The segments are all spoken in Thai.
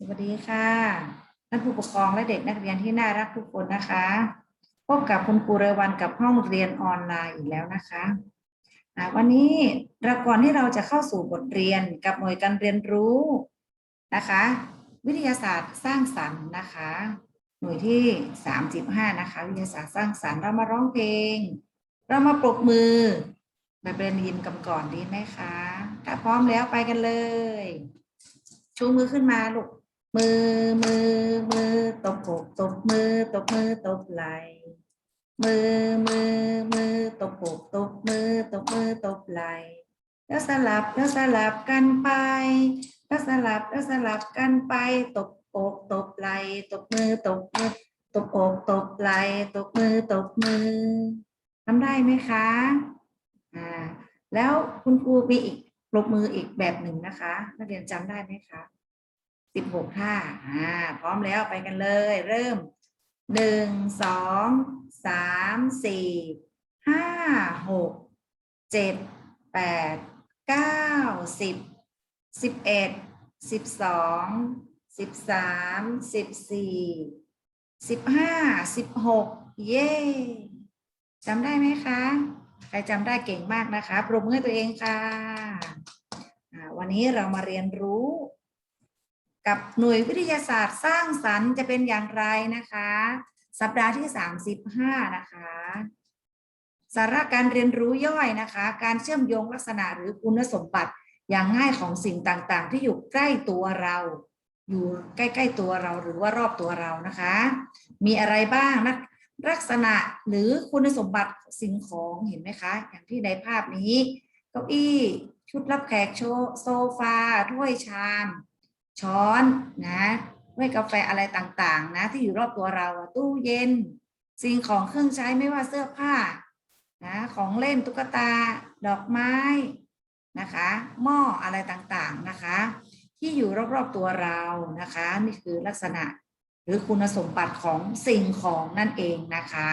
สวัสดีค่ะท่านผู้ปกครองและเด็กนักเรียนที่น่ารักทุกคนนะคะ พบกับคุณครูเรวันกับห้องเรียนออนไลน์อีกแล้วนะคะวันนี้เราก่อนที่เราจะเข้าสู่บทเรียนกับหน่วยการเรียนรู้นะคะ วิทยาศาสตร์สร้างสรรค์นะคะ หน่วยที่ 35 นะคะ วิทยาศาสตร์สร้างสรรค์เรามาร้องเพลง เรามาปรบมือแบบเรียนยินกันก่อนดีไหมคะ ถ้าพร้อมแล้วไปกันเลย ชูมือขึ้นมาลูก มือมือมือตบอกตบมือตบมือตบไหลมือมือมือตบอกตบมือตบมือตบไหลแล้วสลับแล้วสลับกันไปแล้วสลับแล้วสลับกันไป ตบอกตบไหลตบมือตบมือตบอกตบไหลตบมือตบมือทำได้ไหมคะอ่าแล้วคุณครูมีอีกปรบมืออีกแบบหนึ่งนะคะนักเรียนจำได้ไหมคะ สิบหกท่าอ่าพร้อมแล้วไปกันเลย เริ่มหนึ่งสองสามสี่ห้าหกเจ็ดแปดเก้าสิบสิบเอ็ดสิบสองสิบสามสิบสี่สิบห้าสิบหกเย้จำได้ไหมคะ ใครจำได้เก่งมากนะคะ ปรบมือตัวเองค่ะอ่าวันนี้เรามาเรียนรู้ กับหน่วยวิทยาศาสตร์สร้างสรรค์จะเป็นอย่างไรนะคะ สัปดาห์ที่ 35 นะคะ สาระการเรียนรู้ย่อยนะคะ การเชื่อมโยงลักษณะหรือคุณสมบัติอย่างง่ายของสิ่งต่างๆ ที่อยู่ใกล้ตัวเรา อยู่ใกล้ๆตัวเราหรือว่ารอบตัวเรานะคะ มีอะไรบ้างนะลักษณะหรือคุณสมบัติสิ่งของเห็นไหมคะ อย่างที่ในภาพนี้ เก้าอี้ ชุดรับแขกโชโซฟาถ้วยชาม ช้อนนะถ้วยกาแฟอะไรต่างๆ นะ ที่อยู่รอบตัวเราตู้เย็น สิ่งของเครื่องใช้ไม่ว่าเสื้อผ้านะของเล่นตุ๊กตา ดอกไม้นะคะ หม้ออะไรต่างๆนะคะ ที่อยู่รอบๆตัวเรานะคะ นี่คือลักษณะหรือคุณสมบัติของสิ่งของนั่นเองนะคะ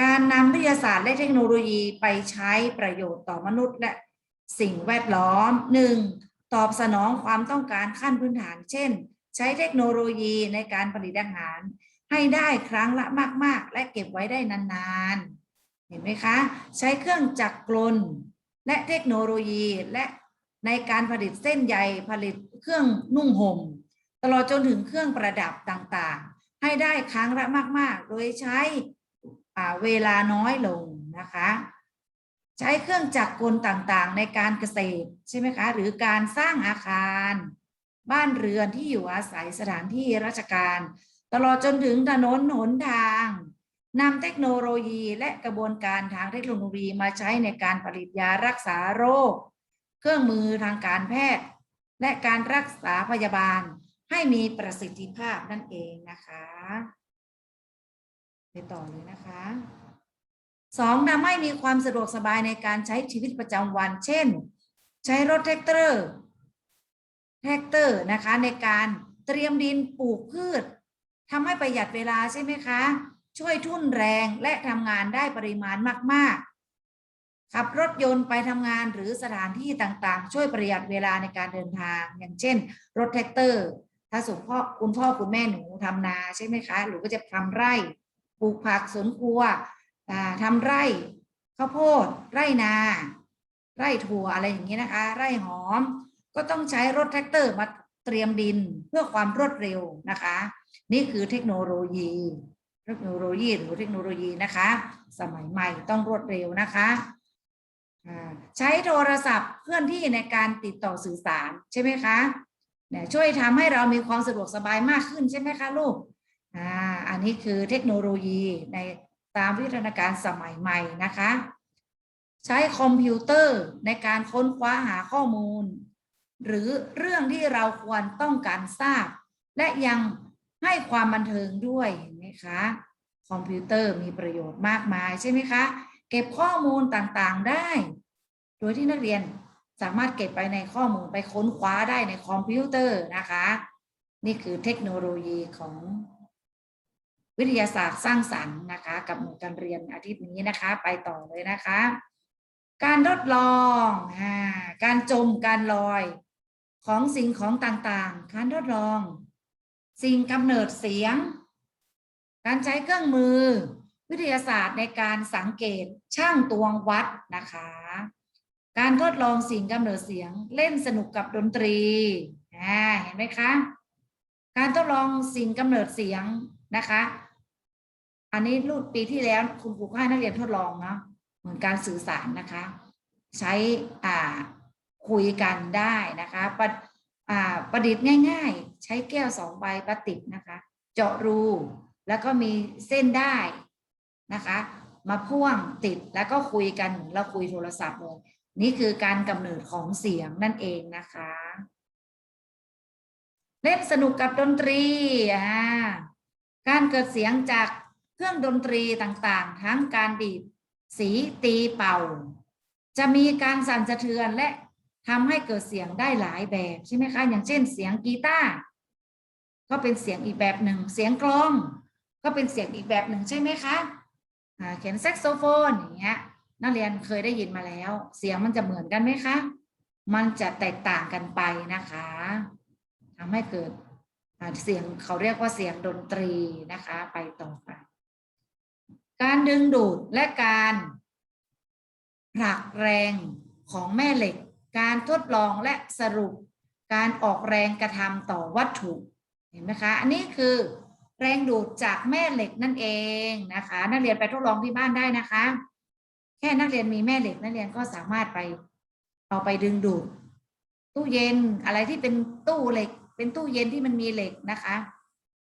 การนำวิทยาศาสตร์และเทคโนโลยีไปใช้ประโยชน์ต่อมนุษย์และสิ่งแวดล้อมหนึ่ง ตอบสนองความต้องการขั้นพื้นฐาน เช่น ใช้เทคโนโลยีในการผลิตอาหาร ให้ได้ครั้งละมาก ๆ และเก็บไว้ได้นานๆ เห็นไหมคะ ใช้เครื่องจักรกลและเทคโนโลยีและในการผลิตเส้นใยผลิตเครื่องนุ่งห่มตลอดจนถึงเครื่องประดับต่างๆ ให้ได้ครั้งละมาก ๆ โดยใช้เวลาน้อยลงนะคะ ใช้เครื่องจักรกลต่างๆ ในการเกษตรใช่ไหมคะหรือการสร้างอาคาร บ้านเรือนที่อยู่อาศัยสถานที่ราชการ ตลอดจนถึงถนนหนทางนำเทคโนโลยีและกระบวนการทางเทคโนโลยีมาใช้ในการผลิตยารักษาโรค เครื่องมือทางการแพทย์ และการรักษาพยาบาลให้มีประสิทธิภาพนั่นเองนะคะ ไปต่อเลยนะคะ สองทำให้มีความสะดวกสบายในการใช้ชีวิตประจำวัน เช่น ใช้รถแท็กเตอร์แท็กเตอร์นะคะในการเตรียมดินปลูกพืชทำให้ประหยัดเวลาใช่ไหมคะ ช่วยทุ่นแรงและทำงานได้ปริมาณมาก ๆ ขับรถยนต์ไปทำงานหรือสถานที่ต่างๆ ช่วยประหยัดเวลาในการเดินทาง อย่างเช่น รถแท็กเตอร์ ถ้าสมพ่อคุณพ่อคุณแม่หนูทำนาใช่ไหมคะ หรือก็จะทำไร่ปลูกผักสวนครัว ทำไร่ข้าวโพด ไร่นา ไร่ถั่วอะไรอย่างนี้นะคะ ไร่หอม ก็ต้องใช้รถแท็กเตอร์มาเตรียมดินเพื่อความรวดเร็วนะคะ นี่คือเทคโนโลยีเทคโนโลยีหรือเทคโนโลยีนะคะ สมัยใหม่ต้องรวดเร็วนะคะใช้โทรศัพท์เคลื่อนที่ในการติดต่อสื่อสารใช่ไหมคะเนี่ยช่วยทำให้เรามีความสะดวกสบายมากขึ้นใช่ไหมคะลูกอ่าอันนี้คือเทคโนโลยีใน ตามวิวัฒนาการสมัยใหม่นะคะ ใช้คอมพิวเตอร์ในการค้นคว้าหาข้อมูล หรือเรื่องที่เราควรต้องการทราบ และยังให้ความบันเทิงด้วยเห็นไหมคะคอมพิวเตอร์มีประโยชน์มากมายใช่ไหมคะ เก็บข้อมูลต่างๆได้ โดยที่นักเรียนสามารถเก็บไปในข้อมูลไปค้นคว้าได้ในคอมพิวเตอร์นะคะ นี่คือเทคโนโลยีของ วิทยาศาสตร์สร้างสรรค์นะคะ กับหน่วยการเรียนอาทิตย์นี้นะคะ ไปต่อเลยนะคะ การทดลองอการจมการลอยของสิ่งของต่างๆ การทดลอง สิ่งกำเนิดเสียง การใช้เครื่องมือ วิทยาศาสตร์ในการสังเกตช่างตวงวัดนะคะ การทดลองสิ่งกำเนิดเสียง เล่นสนุกกับดนตรีเห็นไหมคะ การทดลองสิ่งกำเนิดเสียงนะคะ อันนี้รูปปีที่แล้วคุณครูก็ให้นักเรียนทดลองเนาะเหมือนการสื่อสารนะคะ ใช้อ่าคุยกันได้นะคะประอ่าประดิษฐ์ง่าย ๆ ใช้แก้วสองใบพลาสติกนะคะ เจาะรูแล้วก็มีเส้นได้นะคะ มาพ่วงติดแล้วก็คุยกันเหมือนเราคุยโทรศัพท์เลยนี่คือการกำเนิดของเสียงนั่นเองนะคะ เล่นสนุกกับดนตรีอ่าการเกิดเสียงจาก เครื่องดนตรีต่างๆ ทั้งการดีดสีตีเป่า จะมีการสั่นสะเทือนและทำให้เกิดเสียงได้หลายแบบใช่ไหมคะอย่างเช่น เสียงกีตาร์ก็เป็นเสียงอีกแบบหนึ่ง เสียงกลอง ก็เป็นเสียงอีกแบบหนึ่งใช่ไหมคะเขียนแซกโซโฟนอย่างเงี้ยนักเรียนเคยได้ยินมาแล้ว เสียงมันจะเหมือนกันไหมคะ มันจะแตกต่างกันไปนะคะทำให้เกิดเสียงเขาเรียกว่าเสียงดนตรีนะคะ ไปต่อไป ดึงดูดและการผลักแรงของแม่เหล็ก การทดลองและสรุป การออกแรงกระทำต่อวัตถุ เห็นไหมคะ อันนี้คือแรงดูดจากแม่เหล็กนั่นเองนะคะ นักเรียนไปทดลองที่บ้านได้นะคะ แค่นักเรียนมีแม่เหล็กนักเรียนก็สามารถไปเอาไปดึงดูด ตู้เย็นอะไรที่เป็นตู้เหล็ก เป็นตู้เย็นที่มันมีเหล็กนะคะ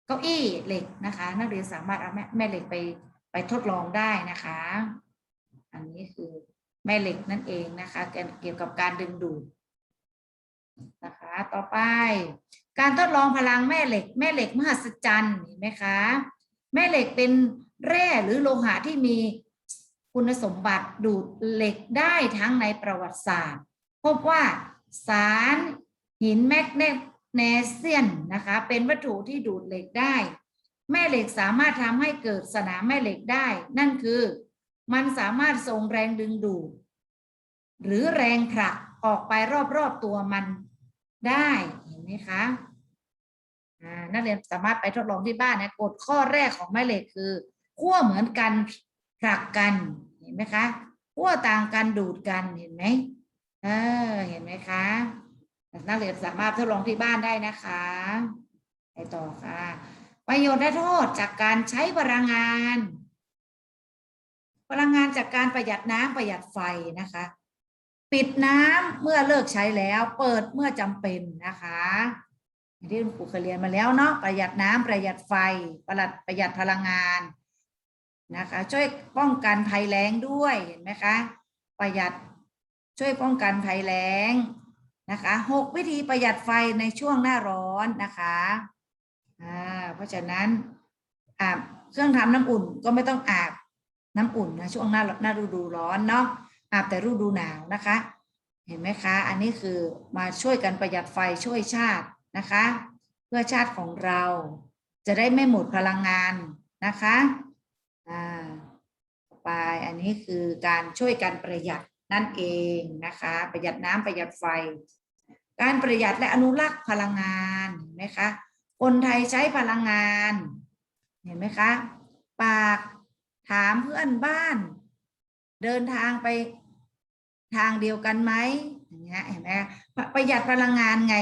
เก้าอี้เหล็กนะคะ นักเรียนสามารถเอาแม่แม่เหล็กไป ไปทดลองได้นะคะ อันนี้คือแม่เหล็กนั่นเองนะคะ เกี่ยวกับการดึงดูดนะคะ ต่อไป การทดลองพลังแม่เหล็ก แม่เหล็กมหัศจรรย์เห็นไหมคะ แม่เหล็กเป็นแร่หรือโลหะที่มีคุณสมบัติดูดเหล็กได้ทั้งในประวัติศาสตร์ พบว่าสารหินแมกเนเซียนนะคะ เป็นวัตถุที่ดูดเหล็กได้ แม่เหล็กสามารถทำให้เกิดสนามแม่เหล็กได้ นั่นคือ มันสามารถส่งแรงดึงดูดหรือแรงผลักออกไปรอบๆตัวมันได้เห็นไหมคะนักเรียนสามารถไปทดลองที่บ้านนะกฎข้อแรกของแม่เหล็กคือขั้วเหมือนกันผลักกันเห็นไหมคะขั้วต่างกันดูดกันเห็นไหมเออเห็นไหมคะนักเรียนสามารถทดลองที่บ้านได้นะคะ ไปต่อค่ะ ประโยชน์และโทษจากการใช้พลังงาน พลังงานจากการประหยัดน้ำประหยัดไฟนะคะ ปิดน้ำเมื่อเลิกใช้แล้ว เปิดเมื่อจำเป็นนะคะที่คุณครูเคยเรียนมาแล้วเนาะประหยัดน้ำประหยัดไฟ ประหยัดประหยัดพลังงานนะคะ ช่วยป้องกันภัยแล้งด้วยเห็นไหมคะ ประหยัดช่วยป้องกันภัยแล้งนะคะหกวิธีประหยัดไฟในช่วงหน้าร้อนนะคะ อ่าเพราะฉะนั้นอาบเครื่องทำน้ำอุ่นก็ไม่ต้องอาบน้ำอุ่นนะช่วงหน้าหน้าฤดูร้อนเนาะอาบแต่ฤดูหนาวนะคะ เห็นไหมคะ อันนี้คือมาช่วยกันประหยัดไฟช่วยชาตินะคะ เพื่อชาติของเราจะได้ไม่หมดพลังงานนะคะอ่าต่อไปอันนี้คือการช่วยกันประหยัดนั่นเองนะคะ ประหยัดน้ำประหยัดไฟ การประหยัดและอนุรักษ์พลังงานเห็นไหมคะ คนไทยใช้พลังงาน เห็นไหมคะ ปากถามเพื่อนบ้าน เดินทางไปทางเดียวกันไหมอย่างเงี้ยเห็นไหมประหยัดพลังงานไง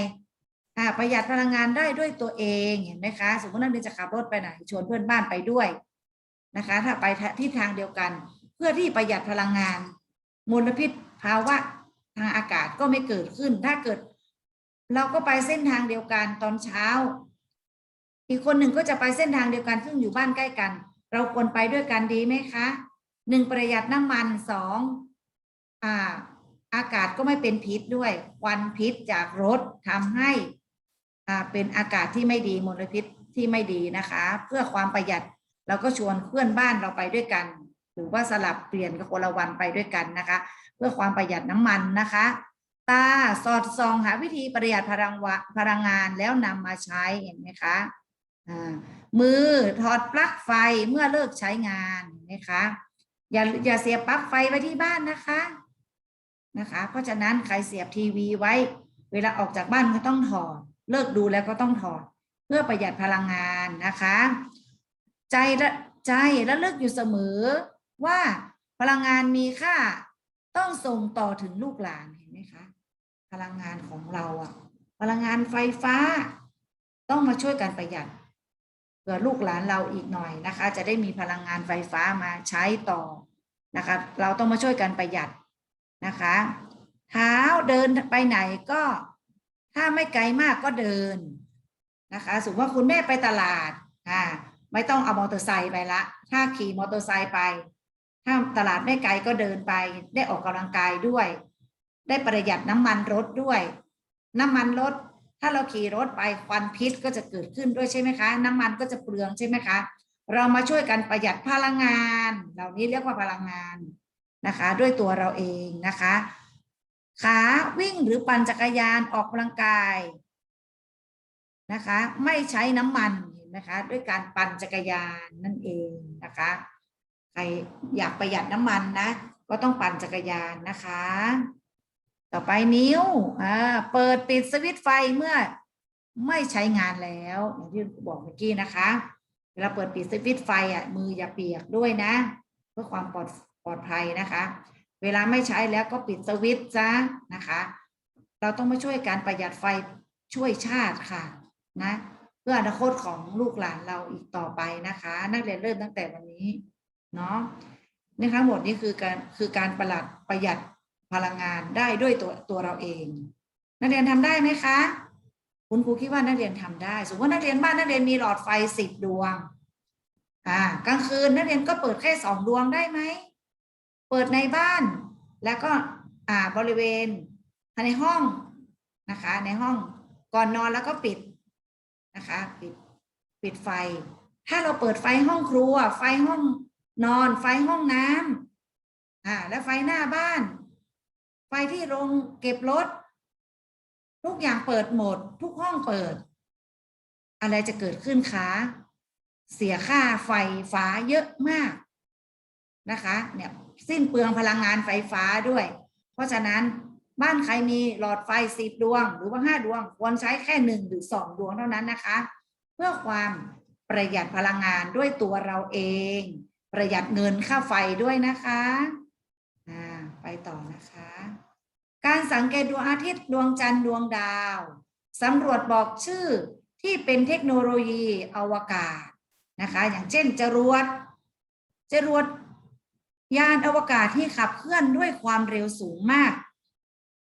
อ่าประหยัดพลังงานได้ด้วยตัวเองเห็นไหมคะสมมตินักเรียนจะขับรถไปไหนชวนเพื่อนบ้านไปด้วยนะคะ ถ้าไปที่ทางเดียวกัน เพื่อที่ประหยัดพลังงานมลพิษภาวะทางอากาศก็ไม่เกิดขึ้น ถ้าเกิด เราก็ไปเส้นทางเดียวกันตอนเช้า อีกคนหนึ่งก็จะไปเส้นทางเดียวกันซึ่งอยู่บ้านใกล้กัน เราควรไปด้วยกันดีไหมคะหนึ่งประหยัดน้ำมันสองอ่าอากาศก็ไม่เป็นพิษด้วยควันพิษจากรถทำให้อ่าเป็นอากาศที่ไม่ดีมลพิษที่ไม่ดีนะคะ เพื่อความประหยัดเราก็ชวนเพื่อนบ้านเราไปด้วยกัน หรือว่าสลับเปลี่ยนกับคนละวันไปด้วยกันนะคะ เพื่อความประหยัดน้ำมันนะคะ ตาสอดส่องหาวิธีประหยัดพลังวะพลังงานแล้วนำมาใช้เห็นไหมคะ มือถอดปลั๊กไฟเมื่อเลิกใช้งานนไหมคะอย่าอย่าเสียบปลั๊กไฟไว้ที่บ้านนะคะนะคะ เพราะฉะนั้นใครเสียบทีวีไว้ เวลาออกจากบ้านก็ต้องถอด เลิกดูแล้วก็ต้องถอด เพื่อประหยัดพลังงานนะคะ ใจละใจและเลิกอยู่เสมอว่าพลังงานมีค่าต้องส่งต่อถึงลูกหลานเห็นไหมคะ พลังงานของเราอะพลังงานไฟฟ้า ต้องมาช่วยกันประหยัด เผื่อลูกหลานเราอีกหน่อยนะคะ จะได้มีพลังงานไฟฟ้ามาใช้ต่อนะคะเราต้องมาช่วยกันประหยัดนะคะเท้าเดินไปไหนก็ถ้าไม่ไกลมากก็เดินนะคะสมมติว่าคุณแม่ไปตลาดอ่าไม่ต้องเอามอเตอร์ไซค์ไปละ ถ้าขี่มอเตอร์ไซค์ไป ถ้าตลาดไม่ไกลก็เดินไปได้ออกกำลังกายด้วย ได้ประหยัดน้ำมันรถด้วย น้ำมันรถ ถ้าเราขี่รถไปควันพิษก็จะเกิดขึ้นด้วยใช่ไหมคะ น้ำมันก็จะเปลืองใช่ไหมคะ เรามาช่วยกันประหยัดพลังงาน เหล่านี้เรียกว่าพลังงานนะคะ ด้วยตัวเราเองนะคะขาวิ่งหรือปั่นจักรยานออกกำลังกายนะคะ ไม่ใช้น้ำมันเห็นไหมคะ ด้วยการปั่นจักรยานนั่นเองนะคะใครอยากประหยัดน้ำมันนะ ก็ต้องปั่นจักรยานนะคะ ต่อไปนิ้วอ่าเปิดปิดสวิตช์ไฟเมื่อไม่ใช้งานแล้วอย่างที่บอกเมื่อกี้นะคะเวลาเปิดปิดสวิตช์ไฟอะมืออย่าเปียกด้วยนะ เพื่อความปลอดปลอดภัยนะคะ เวลาไม่ใช้แล้วก็ปิดสวิตช์ซะนะคะ เราต้องมาช่วยการประหยัดไฟช่วยชาติค่ะนะ เพื่ออนาคตของลูกหลานเราอีกต่อไปนะคะ นักเรียนเริ่มตั้งแต่วันนี้เนาะนี่ทั้งหมดนี้คือการคือการประหลัดประหยัด พลังงานได้ด้วยตัวตัวเราเอง นักเรียนทำได้ไหมคะ คุณครูคิดว่านักเรียนทำได้ สมมติว่านักเรียนบ้านนักเรียนมีหลอดไฟสิบดวงอ่ากลางคืนนักเรียนก็เปิดแค่สองดวงได้ไหมเปิดในบ้าน แล้วก็อ่าบริเวณภายในห้องนะคะ ในห้องก่อนนอนแล้วก็ปิดนะคะ ปิดปิดไฟ ถ้าเราเปิดไฟห้องครัว ไฟห้องนอน ไฟห้องน้ำอ่าและไฟหน้าบ้าน ไฟที่โรงเก็บรถ ทุกอย่างเปิดหมด ทุกห้องเปิด อะไรจะเกิดขึ้นคะเสียค่าไฟฟ้าเยอะมากนะคะ เนี่ยสิ้นเปลืองพลังงานไฟฟ้าด้วย เพราะฉะนั้นบ้านใครมีหลอดไฟสิบดวง หรือว่าห้าดวง ควรใช้แค่หนึ่งหรือสองดวงเท่านั้นนะคะ เพื่อความประหยัดพลังงานด้วยตัวเราเอง ประหยัดเงินค่าไฟด้วยนะคะ อ่า ไปต่อนะคะ การสังเกตดวงอาทิตย์ดวงจันทร์ดวงดาวสำรวจบอกชื่อที่เป็นเทคโนโลยีอวกาศนะคะ อย่างเช่นจรวดจรวดยานอวกาศที่ขับเคลื่อนด้วยความเร็วสูงมาก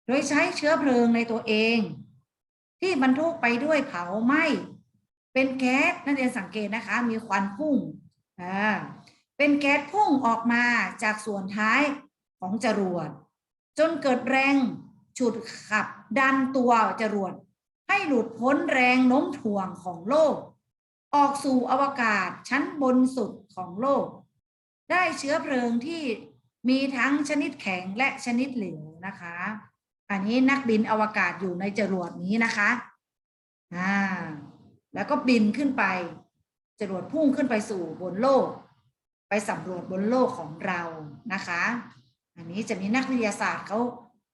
โดยใช้เชื้อเพลิงในตัวเอง ที่บรรทุกไปด้วยเผาไหม้เป็นแก๊สนักเรียนสังเกตนะคะ มีควันพุ่งอ่าเป็นแก๊สพุ่งออกมาจากส่วนท้ายของจรวด จนเกิดแรงฉุดขับดันตัวจรวดให้หลุดพ้นแรงโน้มถ่วงของโลก ออกสู่อวกาศชั้นบนสุดของโลก ได้เชื้อเพลิงที่มีทั้งชนิดแข็งและชนิดเหลวนะคะ อันนี้นักบินอวกาศอยู่ในจรวดนี้นะคะอ่าแล้วก็บินขึ้นไป จรวดพุ่งขึ้นไปสู่บนโลก ไปสำรวจบนโลกของเรานะคะ อันนี้จะมีนักวิทยาศาสตร์เขา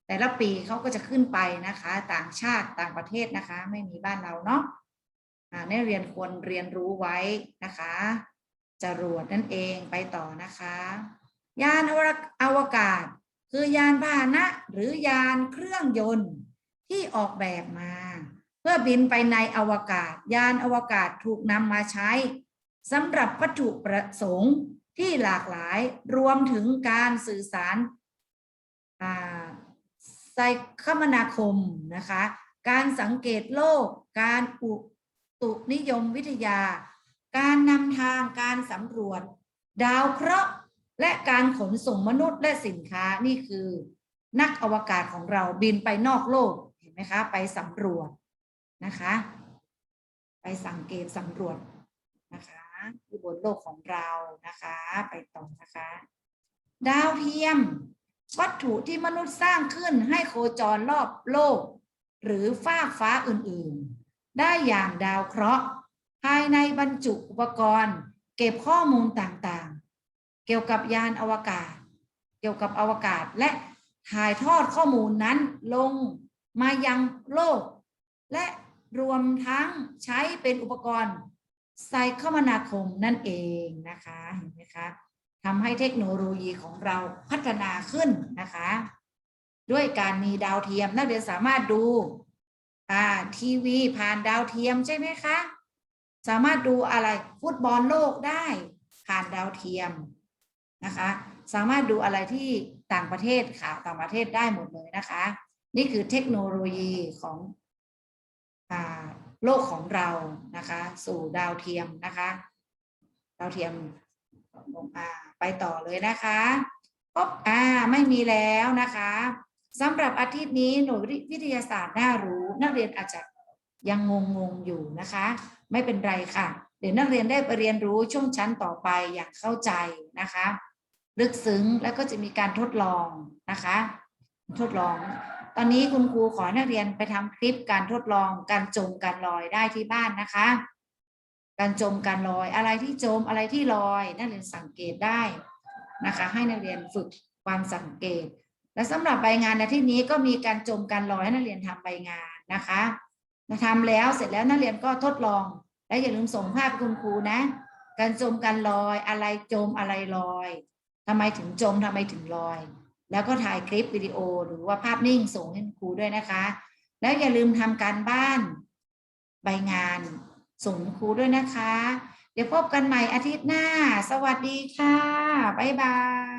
แต่ละปีเขาก็จะขึ้นไปนะคะ ต่างชาติต่างประเทศนะคะ ไม่มีบ้านเราเนาะนักเรียนควรเรียนรู้ไว้นะคะจรวดนั่นเองไปต่อนะคะ ยานอวกอวกาศ คือยานพาหนะหรือยานเครื่องยนต์ที่ออกแบบมา เพื่อบินไปในอวกาศ ยานอวกาศถูกนำมาใช้สำหรับวัตถุประสงค์ ที่หลากหลายรวมถึงการสื่อสารไซคมนาคมนะคะ การสังเกตโลก การอุตุนิยมวิทยา การนำทางการสำรวจ ดาวเคราะห์และการขนส่งมนุษย์และสินค้านี่คือนักอวกาศของเราบินไปนอกโลกเห็นไหมคะ ไปสำรวจนะคะ ไปสังเกตสำรวจ นะคะที่บนโลกของเรานะคะ ไปต่อนะคะ ดาวเทียม วัตถุที่มนุษย์สร้างขึ้นให้โคจรรอบโลก หรือฟากฟ้าอื่นๆ ได้อย่างดาวเคราะห์ ภายในบรรจุอุปกรณ์ เก็บข้อมูลต่างๆ เกี่ยวกับยานอวกาศ เกี่ยวกับอวกาศและถ่ายทอดข้อมูลนั้นลงมายังโลก และรวมทั้งใช้เป็นอุปกรณ์ ไซคมนาคมนั่นเองนะคะเห็นไหมคะทำให้เทคโนโลยีของเราพัฒนาขึ้นนะคะ ด้วยการมีดาวเทียมนักเรียนสามารถดูอ่าทีวีผ่านดาวเทียมใช่ไหมคะสามารถดูอะไรฟุตบอลโลกได้ผ่านดาวเทียมนะคะ สามารถดูอะไรที่ต่างประเทศข่าวต่างประเทศได้หมดเลยนะคะ นี่คือเทคโนโลยีของอ่า โลกของเรานะคะ สู่ดาวเทียมนะคะ ดาวเทียมลงมาไปต่อเลยนะคะปุ๊บอ่าไม่มีแล้วนะคะสำหรับอาทิตย์นี้หน่วยวิทยาศาสตร์น่ารู้นักเรียนอาจจะยังงงงๆอยู่นะคะ ไม่เป็นไรค่ะ เดี๋ยวนักเรียนได้ไปเรียนรู้ช่วงชั้นต่อไปอย่างเข้าใจนะคะ ลึกซึ้งแล้วก็จะมีการทดลองนะคะ ทดลอง ตอนนี้คุณครูขอให้นักเรียนไปทำคลิปการทดลองการจมการลอยได้ที่บ้านนะคะ การจมการลอยอะไรที่จมอะไรที่ลอย นักเรียนสังเกตได้นะคะ ให้นักเรียนฝึกความสังเกต และสำหรับใบงานในที่นี้ก็มีการจมการลอยให้นักเรียนทำใบงานนะคะทำแล้วเสร็จแล้วนักเรียนก็ทดลอง และอย่าลืมส่งภาพคุณครูนะ การจมการลอยอะไรจมอะไรลอยทำไมถึงจมทำไมถึงลอย แล้วก็ถ่ายคลิปวิดีโอหรือว่าภาพนิ่งส่งให้ครูด้วยนะคะ แล้วอย่าลืมทำการบ้านใบงานส่งครูด้วยนะคะ เดี๋ยวพบกันใหม่อาทิตย์หน้า สวัสดีค่ะ บ๊ายบาย